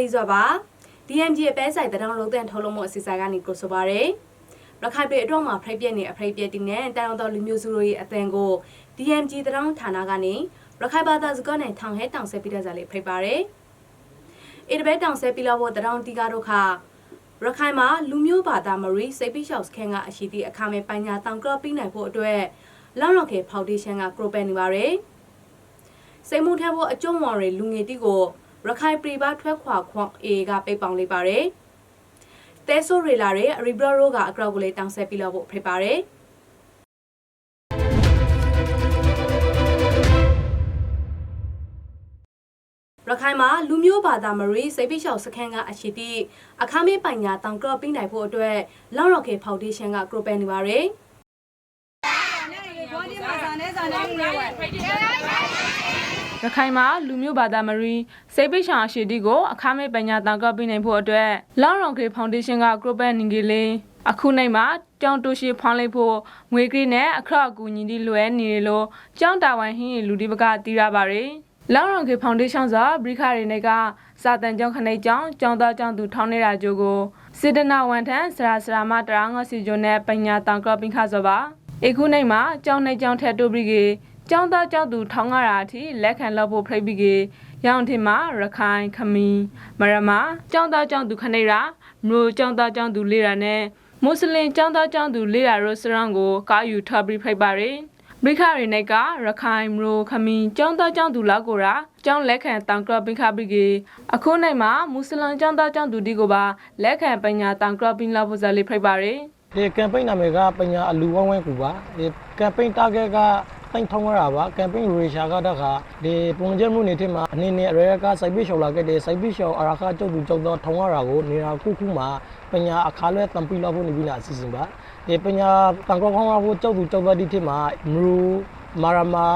လီစွာပါ DMG အပဲဆိုင်တရောင်းလုံးတန်ထုတ်လုံးမှုအစီအစဉ်ကနေကိုဆိုပါရယ်ရခိုင်ပြည်အတွက်မှာဖိတ်ပြက်နေအဖိတ်ပြက်တင်နဲ့တန်အောင်တော်လူမျိုးစုတို့ရဲ့အသံကို DMG တရောင်းဌာနကနေရခိုင်ဘာသာစကားနဲ့ထောင်ဟဲတောင်ဆက်ပြီးတဲ့ဇာလေးဖိတ်ပါရယ်အေဒဘဲတောင်ဆက်ပြီးတော့တရောင်းတီကားတို့ခါရခိုင်မှာလူမျိုးဘာသာမရီစိတ်ပိရှောက်စခန်းကအရှိသည့်အခါမဲ့ပညာတောင်ကရပြီးနိုင်ဖို့အတွက်လောက်ရော့ကေဖောင်ဒေးရှင်းကကရိုပန်နေပါရယ်စိတ်မှုထက်ဖို့အကျုံးဝေါ်တွေလူငယ်တီကို ရခိုင်ပြည်ပထွက်ခွာခွန်အေကပိတ်ပေါင်လိုက်ပါတယ်။တဲဆိုရီလာရဲ့ရီဘရရိုကအကောက်ကိုလေးတောင်းဆက်ပြီးတော့ဖို့ဖိတ်ပါတယ်။ရခိုင်မှာလူမျိုးဘာသာမရီစိတ်ပိရှောက်စခန်းကအရှိတိအခါမေးပိုင်ညာတောင်ကရပြီးနိုင်ဖို့အတွက်လောက်ရော့ကေဖောင်ဒေးရှင်းကကရိုပန်နေပါရယ်။ ရခိုင်မှာလူမျိုးဘာသာမရီစိတ်ပိတ်ဆောင်အရှိတီကိုအခါမဲ့ပညာတောင်ကောက်ပေးနိုင်ဖို့အတွက်လောင်ရောင်ကေဖောင်ဒေးရှင်းကဂရုပန်နင်ကြီးလေးအခုနိုင်မှာကျောင်းတူရှိဖောင်းလိုက်ဖို့ငွေကြေးနဲ့အခရအကူညီတီလွယ်နေတယ်လို့ကျောင်းတာဝန်ဟင်းရီလူဒီပကတီးရပါတယ်လောင်ရောင်ကေဖောင်ဒေးရှင်းဆိုဘရိခရီနေကစာတန်ကျောင်းခနေကျောင်းကျောင်းသားကျောင်းသူထောင်းနေတာကြိုကိုစေတနာဝန်ထမ်းစရာစရာမတရာငေါစီဂျိုနဲ့ပညာတောင်ကောက်ပင်ခါဆိုပါအခုနိုင်မှာကျောင်းနေကျောင်းထက်တိုးပြီး ကေကျောင်းသားကျောင်းသူထောင်းရတာအထိလက်ခံလောက်ဖို့ဖိတ်ပြီးကေရောင်ထင်မှာရခိုင်ခမီမရမကျောင်းသားကျောင်းသူခနေရာမြို့ကျောင်းသားကျောင်းသူလေးရာနဲ့မွတ်စလင်ကျောင်းသားကျောင်းသူလေးရာရောစရန်ကိုကားယူထပ်ပြီးဖိတ်ပါရယ်ဘိခရီနေကရခိုင်မရိုခမီကျောင်းသားကျောင်းသူလောက်ကိုရာကျောင်းလက်ခံတောင်ကရဘိခဘိကေအခုနိုင်မှာမွတ်စလင်ကျောင်းသားကျောင်းသူဒီကိုပါလက်ခံပညာတောင်ကရဘိလောက်ဖို့ဇာလေးဖိတ်ပါရယ်ဒီကမ်ပိန်းနာမည်ကပညာအလူဝဝဲကူပါဒီကမ်ပိန်း target က တိုင်းထောင်းရတာပါကမ်ပိန်းရေရှာကတခါဒီပုံကျမှုနေထမှာအနေနဲ့အရေကစိုက်ပိရှော်လာခဲ့တဲ့စိုက်ပိရှော်အရာခကျုပ်သူကျုပ်တော့ထောင်းရတာကိုနေရာခုခုမှာပညာအခါလွဲတံပီလောက်ဖို့နေပြီလားအစီအစဉ်ပါဒီပညာတန်ကောခေါင်းရဖို့ကျုပ်သူကျုပ်တော့ဒီထမှာမရူမာရမာ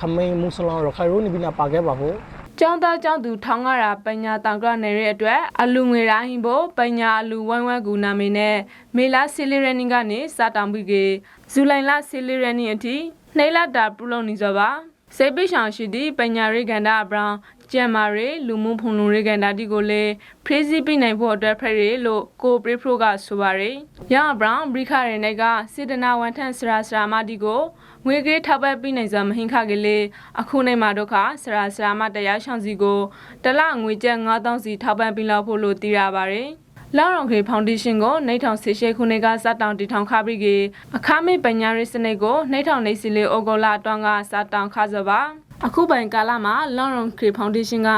ခမိန်မုစလန်ရခိုင်ရိုနေပြီလားပါခဲ့ပါဖို့ကျောင်းသားကျောင်းသူထောင်းရတာပညာတောင်ကရနေတဲ့အတွက်အလူငွေရိုင်းဖို့ပညာအလူဝိုင်းဝန်းကူနာမည်နဲ့မေလာဆီလီရနီကနေစာတောင်ပြီးကေဇူလိုင်လဆီလီရနီအထိ နှိလတာပရုလုံးနေစောပါစေပိရှောင်ရှိသည့်ပညာရေးကန္တာအပရောင်ကျန်မာရေးလူမှုဖုန်လုံရေးကန္တာတီကိုလည်းဖရေးစီပြနိုင်ဖို့အတွက်ဖရရေးလို့ကိုပရိဖရိုကဆိုပါရယ်ရန်အပရောင်ဘရိခရနေကစေတနာဝန်ထန့်စရာစရာမတီကိုငွေကြေးထောက်ပံ့ပြီးနိုင်စွာမဟင်ခကလေးအခုနိုင်မှာတော့ခစရာစရာမတရားရှောင်းစီကိုတလငွေကျပ်9000စီထောက်ပံ့ပြီးလောက်ဖို့လို့တည်ရပါတယ် လောင်ရောင်ခေဖောင်ဒေးရှင်းကိုနှိထောင်ဆေရှိခုနှစ်ကစတောင်တီထောင်ခပြီးကေအခါမေပညာရေးစနစ်ကိုနှိထောင်နေစီလေးအိုဂိုလာအတွန်းကစတောင်ခစပါအခုပိုင်ကာလမှာလောင်ရောင်ခေဖောင်ဒေးရှင်းက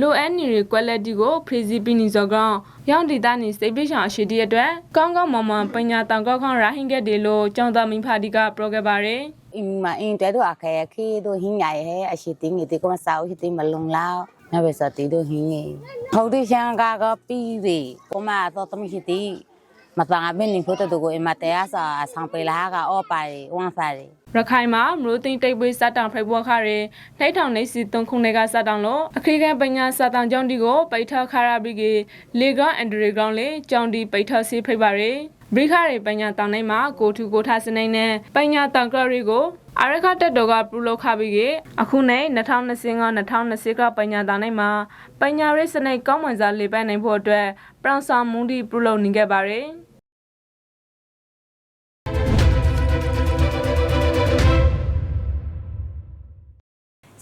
လိုအပ်နေရ quality ကိုဖရီစီပီနီဇောကောင်ရောင်ဒေတာနေစိတ်ပိရှောင်အရှိတီအတွက်ကောင်းကောင်းမွန်မွန်ပညာတောင်ကောက်ခေါရာဟင်ကက်ဒီလို့ကျောင်းသားမင်းဖာဒီကပရိုခဲ့ပါတယ်အင်းမအင်းတဲတို့အခါခေတို့ဟင်းညာရဲ့အရှိတင်းငယ်တေကမစာဦးရှိတင်းမလုံလောက် နဘစတီတို့ဟင်းငယ်ဟောဒီရှန်ကကပြီးပြီပမာတော့တမရှိတီမတန်အဘင်းနေဖို့တူကိုအမတရားစာဆောင်ပေလာကအော်ပါရီဝမ်ဖာရီရခိုင်မှာမလို့သိန်းတိတ်ပွေးစတောင်ဖိတ်ဘွားခရဲနှိုက်ထောင်နေစီတုံခုနေကစတောင်လို့အခရိကပညာစတောင်ကျောင်းတီကိုပိတ်ထခါရဘီကေလေကွန်အန်ဒရီဂရောင်းလေကျောင်းတီပိတ်ထစီဖိတ်ပါရယ်ဘရိခရဲပညာတောင်တိုင်းမှာကိုထူကိုထားစနေနဲ့ပညာတောင်ကရီကို အရခတက်တော်ကပူလောက်ခပြီးကေအခုနဲ့2025 2020ကပညာတောင်တိုင်းမှာပညာရေးစနစ်ကောင်းမွန်စွာလေပတ်နိုင်ဖို့အတွက်ပရောင်ဆောင်မွန်ဒီပူလောက်နေခဲ့ပါရယ်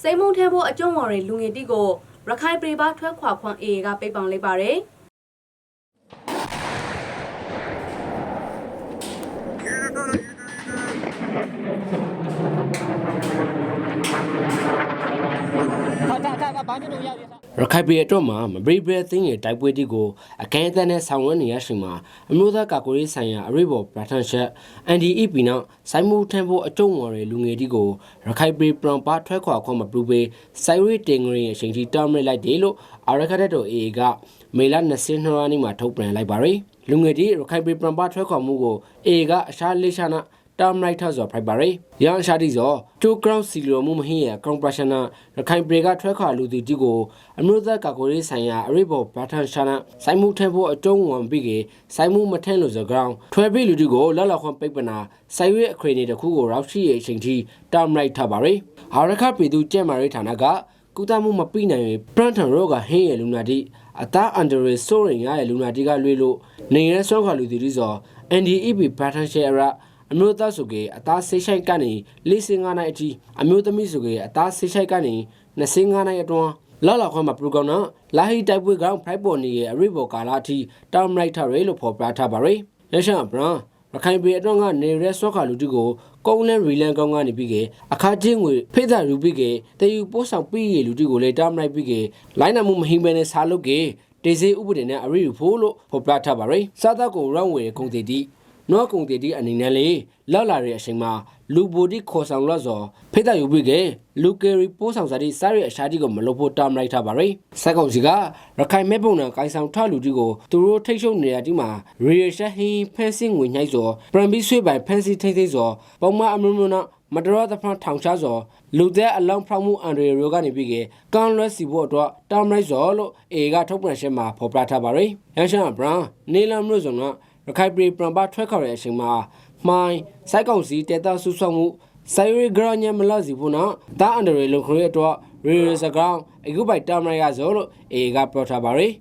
စိတ်မုန်းထဲဖို့အကျုံးဝေါ်တွေလူငယ်တီကိုရခိုင်ပြည်ပထွက်ခွာခွန်အေကပိတ်ပေါင်လိုက်ပါတယ်။ ရခိုင်ပြည်အတွက်မှာမဘရိဘရသိငယ်တိုက်ပွဲတီကိုအကဲအသတ်နဲ့ဆောင်ရွက်နေရရှိမှာအမျိုးသားကာကွယ်ရေးဆိုင်ရာအရေးပေါ်ပထန်ရှက် NDEP နောက်စိုင်းမှုထမ်းဖို့အကျုံးဝင်တဲ့လူငယ်တီကိုရခိုင်ပြည်ပရံပါထွက်ခွာခွင့်မပြုပေစိုင်းရီတင်ငရီအချိန်ကြီးတားမြစ်လိုက်တယ်လို့အာရခတ်တော် AA ကမေလ22ရက်နေ့မှာထုတ်ပြန်လိုက်ပါရယ်လူငယ်တီရခိုင်ပြည်ပရံပါထွက်ခွာမှုကို AA ကအရှားလေးရှာနာ တာမလိုက်ထဆိုဖိုက်ပါရယ်ရန်ရှာတီဇောတူဂရောင်းစီလိုမှုမဟင်းရကောင်ပရက်ရှင်နာရခိုင်ပရေကထွက်ခွာလူတီတီကိုအမျိုးသားကာကွယ်ရေးဆိုင်ရာအရိဘောဘတ်ထန်ရှာနာစိုင်းမှုထဲဖို့အတုံးဝန်ပြီးကေစိုင်းမှုမထင်းလို့စကောင်ထွဲပြီးလူတီကိုလက်လောက်ခွန်ပိတ်ပနာစိုင်းရွေးအခရေနေတခုကိုရောက်ရှိရဲ့အချိန်ထိတာမလိုက်ထပါရယ်ဟာရခပြည်သူကျဲမာရေးဌာနကကုသမှုမပြီးနိုင်ရင်ပရန်ထန်ရောဂါဟင်းရလူနာတိအသားအန်ဒရီဆိုရင်ရရဲ့လူနာတီကလွေးလို့နေရဲဆွမ်းခွာလူတီတီစော NDEP ပထန်ရှယ်ရာ အမျိုးသားဆိုကေအသားဆေးဆိုင်ကနေ၄စင်၅နိုင်အထိအမျိုးသမီးဆိုကေအသားဆေးဆိုင်ကနေ၂စင်၅နိုင်အတွန်းလာလာခွမ်းမှာပရိုဂရမ်နာလာဟီတိုက်ပွဲကောင်ဖိုက်ပေါ်နေရဲ့အရိဘော်ကာလာအထိတောင်းလိုက်ထားရဲလို့ဖော်ပြထားပါရယ်ရရှန်ဘရန်ရခိုင်ပြည်အတွင်းကနေရဲဆွမ်းခါလူတီကိုကုန်းလန်ရီလန်ကောင်းကနေပြီးကအခါချင်းငွေဖိသရူပြီးကတယူပိုးဆောင်ပြီးရလူတီကိုလေတောင်းလိုက်ပြီးကလိုင်းနာမှုမဟိမပဲနဲ့စားလုပ်ကေဒေစေဥပဒေနဲ့အရိရူဖို့လို့ဖော်ပြထားပါရယ်စားသောက်ကုန်ရောင်းဝယ်ကုန်တီတီ နောကုံတီတီအနေနဲ့လေလောက်လာတဲ့အချိန်မှာလူဘိုဒီခေါ်ဆောင်လို့ဆိုဖိသယူပြီးကလူကယ်ရီပိုးဆောင်စားတီစားရအရှာတီကိုမလုပ်ဖို့တောင်းလိုက်ထားပါရယ်စက်ကောင်စီကရခိုင်မဲပုံနဲ့ကိုင်ဆောင်ထလူတီကိုသူတို့ထိတ်ရှုပ်နေရတီမှာရီရရှဟင်းဖန်စင်းငွေညှိုက်ဆိုပရမ်ဘီဆွေပိုင်ဖန်စီထိတ်ထိတ်ဆိုပုံမအမျိုးမျိုးနော်မတော်တဖန်ထောင်ချဆိုလူတဲ့အလောင်းဖောက်မှုအန်ရီရိုကနေပြီးကကန်လွဲစီဖို့အတွက်တောင်းလိုက်ဆိုလို့အေကထုတ်ပြန်ရှင်းမှာဖော်ပြထားပါရယ်ရန်ရှန်ဘရန်နေလမ်မျိုးဆိုတော့ ရခိုင်ပြည်ပရမ်ပါထွက်ခေါ်တဲ့အချိန်မှာမှိုင်းစိုက်ကောင်စီတေတာဆူဆောက်မှုဆိုင်ရီဂရညမလာစီဖို့နော်ဒါအန်ဒရီလုံခရီအတွက်ရီရစကောင်အခုပိုက်တမရရဆိုလို့အေကပြောထားပါရယ်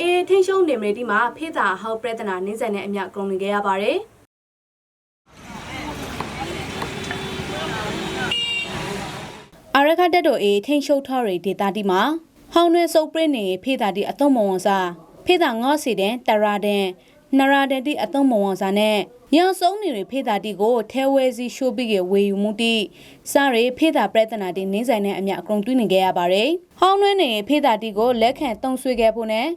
အေးထင်းရှုံးနေမတီမှာဖေးသာဟောက်ပြဒနာနင်းဆိုင်တဲ့အမြကုန်နေခဲ့ရပါတယ်အာရခတက်တော်အေးထင်းရှုံထော်ရီဒေတာတီမှာဟောင်းနှဲစုပ်ပရင်းနေဖေးသာတီအသုံးမဝန်စာ ဖေးသာငေါ့စီတဲ့တရာတဲ့နရာတဲ့တီအသုံးမဝန်စာနဲ့ညောင်စုံနေရဖေးသာတီကိုထဲဝဲစီရှိုးပြီးကဝေယူမှုတီစားရဖေးသာပြဒနာတီနင်းဆိုင်တဲ့အမြအကုန်တွင်းနေခဲ့ရပါတယ်ဟောင်းနှဲနေဖေးသာတီကိုလက်ခံတုံဆွေခဲ့ဖို့နဲ့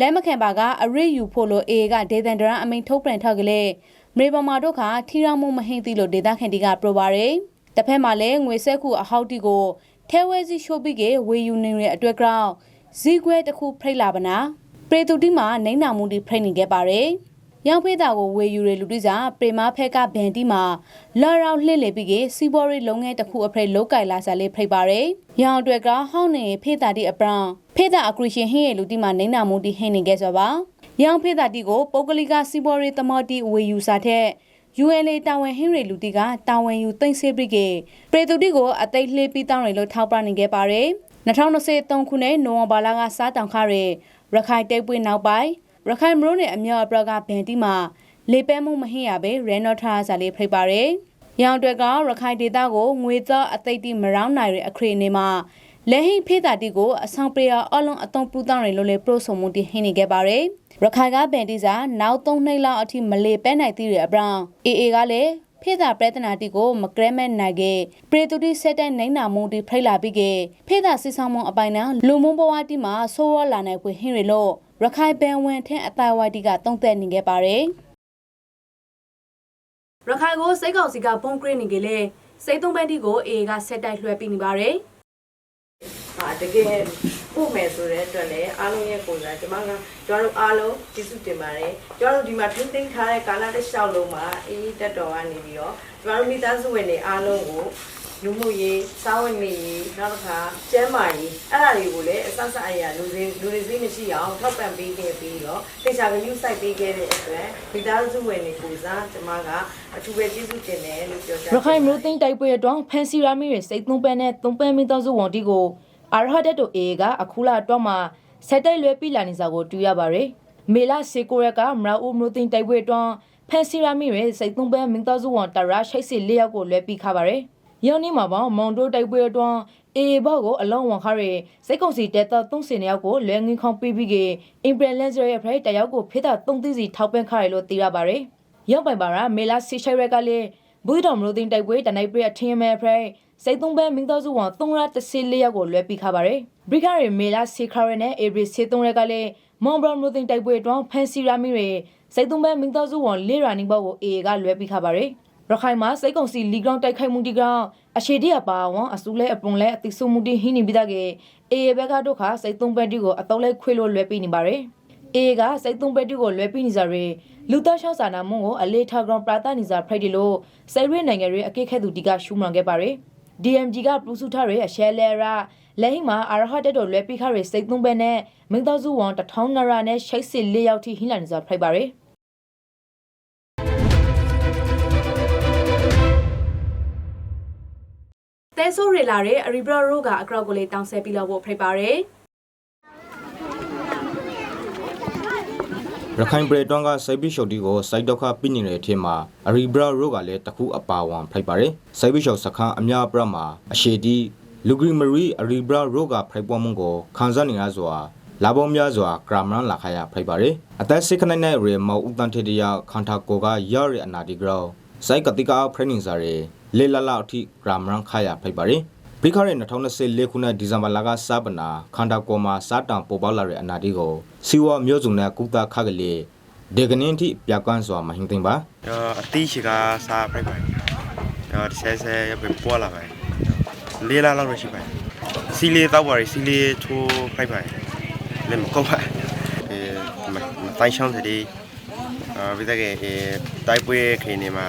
လက်မခံပါကအရစ်ယူဖို့လို့အေကဒေသန္တရအမိန်ထုတ်ပြန်ထောက်ကလေးမေပေါ်မာတို့ကထီရောင်မှုမဟိမ့်သီလို့ဒေသခံတီကပြောပါရယ်တစ်ဖက်မှာလည်းငွေဆက်ခုအဟောက်တီကိုထဲဝဲစီရှိုးပြီးကဝေယူနေတဲ့အတွက်ကြောင့်ဇီခွဲတစ်ခုဖိတ်လာပနာ ပရေတူတီမှာနိုင်နာမှုတီဖိတ်နေခဲ့ပါရယ်ရောင်ဖေးတာကိုဝေယူရလူတိစားပရိမာဖက်ကဘန်တီမှာလော်ရောင်လှစ်လေပြီးကစီဘော်ရီလုံးငယ်တစ်ခုအဖရိလောက်ကင်လာစားလေးဖိတ်ပါရယ်ရောင်အတွက်ကဟောင်းနေဖေးတာတီအပရောင်ဖေးတာအကရရှင်ဟင်းရဲ့လူတိမှာနိုင်နာမှုတီဟင်းနေခဲ့ဆိုပါရောင်ဖေးတာတီကိုပုဂ္ဂလိကစီဘော်ရီတမော်တီဝေယူစားတဲ့ UNA တာဝန်ဟင်းရီလူတီကတာဝန်ယူသိမ့်ဆေးပြီးကပရေတူတီကိုအသိလှေးပြီးတောင်းရလို့ထောက်ပံ့နေခဲ့ပါတယ်2023ခုနှစ်နိုဝင်ဘာလကစားတောင်ခရဲ ရခိုင်တိတ်ပွေးနောက်ပိုင်းရခိုင်မရိုးနယ်အမြောက်အပရကဘန်တီမှာလေပဲမှုမဟင်းရပဲရဲနော့ထားစားလေးဖိတ်ပါတယ်။ရောင်တွက်ကရခိုင်ဒေသကိုငွေသားအသိတိမရောင်းနိုင်တဲ့အခရီးနေမှာလက်ဟိဖေးတာတီကိုအဆောင်ပရိယာအလုံးအတုံးပူတောင်းရလို့လေပရိုဆိုမှုတီဟင်းနေခဲ့ပါတယ်။ရခိုင်ကဘန်တီစာနောက်၃နှစ်လောက်အထိမလေပဲနိုင်သေးတဲ့အပရောင်အေအေကလည်း ဖေသာပြဿနာတီကိုမကရဲမဲ့နိုင်ကေပရေတူတီဆက်တဲ့နိုင်နာမုံတီဖိတ်လာပြီးကေဖေသာစစ်ဆောင်မုံအပိုင်နာလူမုံဘဝတီမှာဆိုးရလာနိုင်ခွေဟင်းရီလို့ရခိုင်ပန်ဝင်ထက်အတိုင်ဝါတီကတုံးသက်နေခဲ့ပါတယ်ရခိုင်ကိုစိတ်ကောက်စီကပုံကရင်းနေကြလေစိတ်သုံးပန်းတီကိုအေကဆက်တိုက်လွှဲပြီးနေပါတယ် ဟာတကယ်ပို့မယ်ဆိုတဲ့အတွက်လည်းအားလုံးရဲ့ကိုယ်စားကျွန်မကကျွန်တော်တို့အားလုံးကျေးဇူးတင်ပါတယ်ကျွန်တော်တို့ဒီမှာထိမ့်သိမ်းထားတဲ့ကာလတစ်လျှောက်လုံးမှာအေးတက်တော်ကနေပြီးတော့ကျွန်တော်တို့မိသားစုဝင်တွေအားလုံးကိုလူမှုရေးစားဝတ်နေရေးနောက်တစ်ခါကျန်းမာရေးအဲ့ဒါတွေကိုလည်းအစစအရာလူတွေလူတွေစိမရှိအောင်ထောက်ပံ့ပေးခဲ့ပြီးတော့တေချာကယူဆိုင်ပေးခဲ့တဲ့အတွက်မိသားစုဝင်တွေကိုစားကျွန်မကအထူးပဲကျေးဇူးတင်တယ်လို့ပြောချင်ရခိုင်မျိုးသိန်းတိုက်ပွဲအတွင်းဖန်စီရာမီရဲ့စိတ်သုံးပန်းနဲ့သုံးပန်းမင်းသားစုဝန်တီကို အာရဟတ်တိုအေကအခုလာတော့မှဆက်တိုက်လွဲပြီးလာနေစာကိုတူရပါရယ်မေလာစေကိုရကမရာဦးမျိုးသိန်းတိုက်ပွဲအတွင်းဖန်စီရာမီရဲ့စိတ်သုံးပန်းမင်းသားစုဝန်တရာရှိတ်စီလေးယောက်ကိုလွဲပြီးခါပါရယ်ယောင်းနေမှာပေါ့မောင်တို့တိုက်ပွဲအတွင်းအေဘောက်ကိုအလုံးဝန်ခါရယ်စိတ်ကုန်စီတက်တာသုံးစင်ယောက်ကိုလွဲငင်းခေါပြီးပြီးကအင်ပရလန်ဇာရဲ့ဖရိုက်တယောက်ကိုဖေးတာသုံးသိစီထောက်ပံ့ခါရယ်လို့သိရပါရယ်ရောက်ပိုင်ပါရမေလာစီရှိုင်ရက်ကလည်းဘူးတော်မလို့တင်တိုက်ပွဲတနိုင်ပြရထင်းမဲဖရိုင် စိတ်သုံးပန်းမင်းသားစုဝန်သုံးရတစီလေးယောက်ကိုလွဲပြီးခါပါရယ်ဘရိခရီမေလာစီခရနဲ့အေဘရီစီသုံးရက်ကလည်းမွန်ဘရမလို့တင်တိုက်ပွဲအတွင်းဖန်စီရာမီတွေစိတ်သုံးပန်းမင်းသားစုဝန်လေးရာနီဘောက်ကိုအေကလွဲပြီးခါပါရယ်ရခိုင်မှာစိတ်ကုံစီလီဂရောင်းတိုက်ခိုက်မှုတီကအရှိတီအပါဝန်အစူလဲအပွန်လဲအတိဆုမှုတီဟင်းနေပြီးသားကအေဘက်ကတို့ခစိတ်သုံးပန်းတီကိုအတုံးလဲခွေလို့လွဲပြီးနေပါရယ်အေကစိတ်သုံးပန်းတီကိုလွဲပြီးနေကြရယ်လူသားရှောက်စာနာမုံကိုအလေးထားကောင်ပရာသနီစာဖရိုက်ဒီလို့စိုက်ရွေးနိုင်ငံရဲ့အကိတ်ခဲသူတီကရှူမန်ခဲ့ပါရယ် DMG ကပလူစုထရရဲ့အရှဲလဲရာလက်ဟိမှာအာရဟတ်တက်တော်လွဲပိခရစိတ်သုံးပဲနဲ့မင်းသားစုဝန်တထောင်းနရာနဲ့ရှိတ်စစ်လေးယောက်ထိဟင်းလာနေစာဖရိုက်ပါရယ်သဲဆိုးရေလာတဲ့အရီဘရာရိုကအကောက်ကိုလေးတောင်းဆဲပြီးတော့ဖို့ဖိတ်ပါတယ် ရခိုင်ပြည်တွန်းကစိုက်ပီရှုပ်တီကိုစိုက်ဒုက္ခပြနေတဲ့အထက်မှာအရီဘရာရိုကလည်းတခုအပါဝန်ဖိုက်ပါတယ်စိုက်ပီရှုပ်စခန်းအများပြမှာအရှိတီလူဂရီမရီအရီဘရာရိုကဖိုက်ပွားမှုကိုခံစားနေရစွာလာပေါင်းများစွာဂရမန်လာခရဖိုက်ပါတယ်အသက်စိခနိုင်တဲ့ရေမောက်ဥတန်ထေတရခန္ဓာကိုယ်ကရရအနာတီဂရောစိုက်ကတိကဖရနင်းစာရေလေလလအထိဂရမန်ခရဖိုက်ပါတယ် ပြီးခါတဲ့2024ခုနှစ်ဒီဇင်ဘာလကစပနာခန္ဓာကိုယ်မှာစားတံပေါ်ပေါက်လာတဲ့အနာဒီကိုစီဝါမျိုးစုံနဲ့ကုသခကလေးဒေကနင်းထိပြကွန်းစွာမဟင်သိမ့်ပါအတိရှိကစားပြိုက်ပါတော့ဆဲဆဲရပြပေါ်လာပါလေးလားလောက်ရရှိပါစီလေးတောက်ပါရီစီလေးထိုးပြိုက်ပါလည်းမကောက်ပါအဲတိုင်းချောင်းတဲ့အာဗိဒကေတိုက်ပွဲခင်းနေမှာ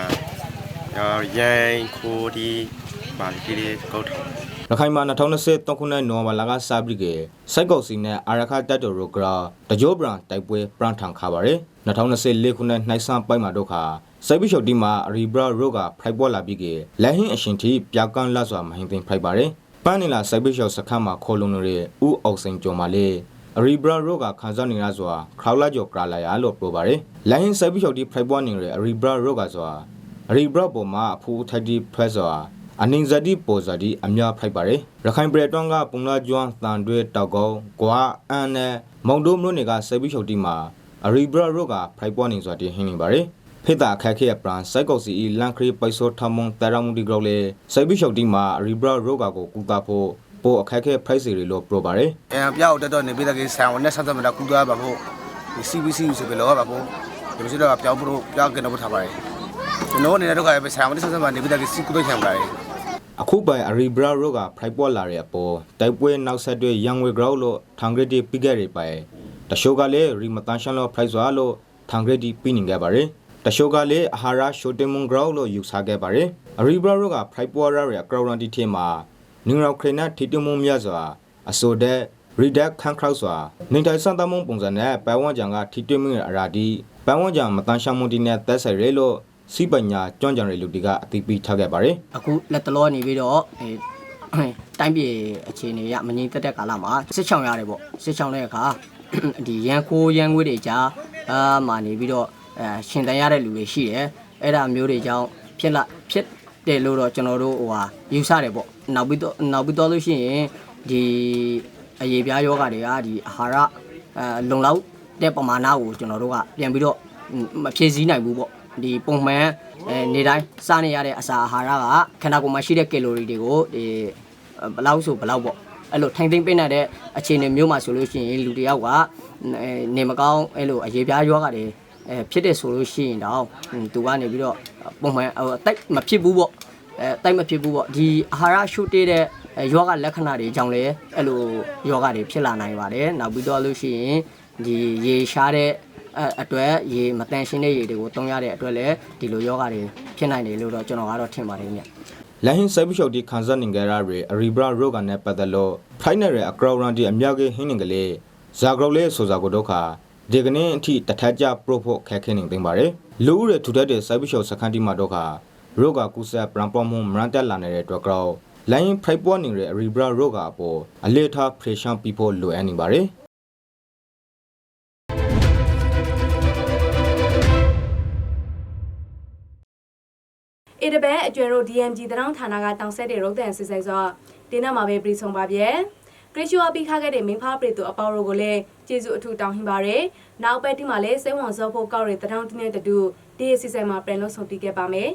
ရန်ခိုးဒီပါကီလေးကောက်တယ် ရခိုင်မှာ2023ခုနှစ်နိုဝင်ဘာလကစပြီးကစိုက်ကုတ်စီနဲ့အာရခတက်တော်ရိုဂရာတကြိုးပရန်တိုက်ပွဲပရန်ထန်ခါပါရယ်2024ခုနှစ်နှိုက်ဆန်ပိုက်မှာတော့ခါစိုက်ပြီးချုပ်ဒီမှာရီဘရာရိုကဖိုက်ပေါ်လာပြီးကလက်ဟင်းအရှင်တီပြကန်းလတ်စွာမဟင်းသိမ်းဖိုက်ပါရယ်ပန်းနီလာစိုက်ပြီးချုပ်စခန်းမှာခေါ်လုံနေတဲ့ဥအောင်စိန်ကျော်မှာလေရီဘရာရိုကခန်းစားနေရစွာခရောလာကျော်ကလာလာရလို့ပြောပါရယ်လက်ဟင်းစိုက်ပြီးချုပ်ဒီဖိုက်ပေါ်နေတဲ့ရီဘရာရိုကစွာရီဘရာပေါ်မှာအဖူးထိုက်ဒီဖက်စွာ အနင်းဇတိပေါ်ဇတိအများဖိုက်ပါတယ်ရခိုင်ပြည်တွန်းကပုံလာကျွမ်းတန်တွဲတောက်ကုန်းကွာအန်နဲ့မောင်တို့မြို့နယ်ကဆေဘီချုပ်တီမှာအရီဘရာရိုကဖိုက်ပေါ်နေစွာတည်ဟင်းနေပါတယ်ဖေတာအခက်ခဲပရန်စိုက်ကောက်စီလန်ခရီပိုက်ဆိုထမွန်တရမူဒီဂရောလေဆေဘီချုပ်တီမှာအရီဘရာရိုကကိုကူတာဖို့ပိုအခက်ခဲဖိုက်စီရီလို့ပြောပါတယ်အဲပြောက်တက်တော့နေပြည်တော်ကဆန်ဝန်နဲ့ဆက်သမတာကူသွားပါဖို့ဒီ CBC ဆိုပြီးတော့ပါဖို့ဒီလိုဆိုတော့ပြောက်ဖို့ပြောက်ကတော့ထားပါတယ် ကျွန်တော်အနေနဲ့တော့ကပဲဆန်ဝန်နဲ့ဆက်သမနေပြည်တော်ကစီကူတော့ခံပါတယ်အခုပိုင်အရီဘရာရိုကဖိုက်ပေါ်လာတဲ့အပေါ်တိုက်ပွဲနောက်ဆက်တွဲရန်ဝေဂရောလို့ထန်ဂရတီပိကရီပိုင်တရှိုးကလည်းရီမတန်ရှန်လို့ဖိုက်စွာလို့ထန်ဂရတီပြနေကြပါတယ်တရှိုးကလည်းအဟာရရှိုတင်မွန်ဂရောလို့ယူဆခဲ့ပါတယ်အရီဘရာရိုကဖိုက်ပေါ်ရရဲ့ကရော်ရန်တီထဲမှာနင်းရောက်ခရနတီတမွန်မြတ်စွာအဆိုတဲ့ရီဒက်ခန်ခရောက်စွာနေတိုင်စန်တမုံပုံစံနဲ့ပန်ဝန်းကြံကထီတွင်းမြအရာဒီပန်ဝန်းကြံမတန်ရှန်မွန်တီနဲ့သက်ဆိုင်ရဲလို့ စီပညာကျွမ်းကြံရလူတီကအသိပေးထားခဲ့ပါတယ်အခုလက်တလောနေပြီးတော့အဲတိုင်းပြည်အခြေအနေရမငြိမ်သက်တဲ့ကာလမှာစစ်ချောင်ရတယ်ပေါ့စစ်ချောင်တဲ့အခါဒီရန်ခိုးရန်ငွေတွေကြားအာမာနေပြီးတော့အဲရှင်တန်ရတဲ့လူတွေရှိတယ်အဲ့ဒါမျိုးတွေကြောင့်ဖြစ်လာဖြစ်တယ်လို့တော့ကျွန်တော်တို့ဟိုဟာယူဆတယ်ပေါ့နောက်ပြီးတော့နောက်ပြီးတော့လို့ရှိရင်ဒီအရေးပြားယောဂတွေကဒီအာဟာရအဲလုံလောက်တဲ့ပမာဏကိုကျွန်တော်တို့ကပြန်ပြီးတော့မဖြည့်ဆည်းနိုင်ဘူးပေါ့ ဒီပုံမှန်အဲနေတိုင်းစားနေရတဲ့အစာအာဟာရကခန္ဓာကိုယ်မှာရှိတဲ့ကီလိုရီတွေကိုဒီဘယ်လောက်ဆိုဘယ်လောက်ပေါ့အဲ့လိုထိုင်သိမ့်ပိနေတဲ့အခြေအနေမျိုးမှာဆိုလို့ရှိရင်လူတစ်ယောက်ကအဲနေမကောင်းအဲ့လိုအရေးပြားယောဂတွေအဲဖြစ်တဲ့ဆိုလို့ရှိရင်တော့သူကနေပြီးတော့ပုံမှန်ဟိုတိုက်မဖြစ်ဘူးပေါ့အဲတိုက်မဖြစ်ဘူးပေါ့ဒီအာဟာရရှုတေးတဲ့ယောဂလက္ခဏာတွေကြောင့်လည်းအဲ့လိုယောဂတွေဖြစ်လာနိုင်ပါတယ်နောက်ပြီးတော့လို့ရှိရင်ဒီရေရှားတဲ့ အဲအတွက်ရေမတန်ရှင်းတဲ့ရေတွေကိုတုံးရတဲ့အတွက်လည်းဒီလိုယောဂတွေဖြစ်နိုင်တယ်လို့တော့ကျွန်တော်ကတော့ထင်ပါတယ်မြတ်လဟင်းဆဲဘီရှော့ဒီခန်ဇန်နင်ဂရာရီအရီဘရာရိုဂန်နဲ့ပတ်သက်လို့ဖိုင်နယ်ရဲ့အကရောရန်ဒီအမြောက်ကဟင်းနေကလေးဇာဂရောလေးဆိုစာကိုတော့ခါဒီကနေ့အထိတထက်ကြပရိုဖို့ခက်ခဲနေသိမ်းပါတယ်လူဦးရဲ့ထူထပ်တဲ့ဆဲဘီရှော့စခန်းတီမှာတော့ခါရိုဂါကူဆက်ပရန်ပေါ်မှုမရန်တက်လာနေတဲ့အတွက်ကြောလိုင်းဖိုက်ပေါ်နေတဲ့အရီဘရာရိုဂါအပေါ်အလေထားဖရက်ရှန်ပီဖို့လိုအပ်နေပါတယ် တပဲအကျွဲတို့ DMG တရောင်းဌာနကတောင်ဆက်တဲ့ရုပ်သံစစ်ဆိုင်ဆိုတင်းနဲ့မှာပဲပြည်ဆုံးပါဗျယ်ကရရှိဝါပြီးခခဲ့တဲ့မင်းဖားပရိသူအပေါရိုကိုလည်းကျေးဇူးအထူးတောင်းဟင်ပါတယ်နောက်ပဲဒီမှာလည်းစိတ်ဝင်စားဖို့ကောက်ရတဲ့တရောင်းတင်းနဲ့တူဒီအစီအစဉ်မှာပြန်လို့ဆုံတီးခဲ့ပါမယ်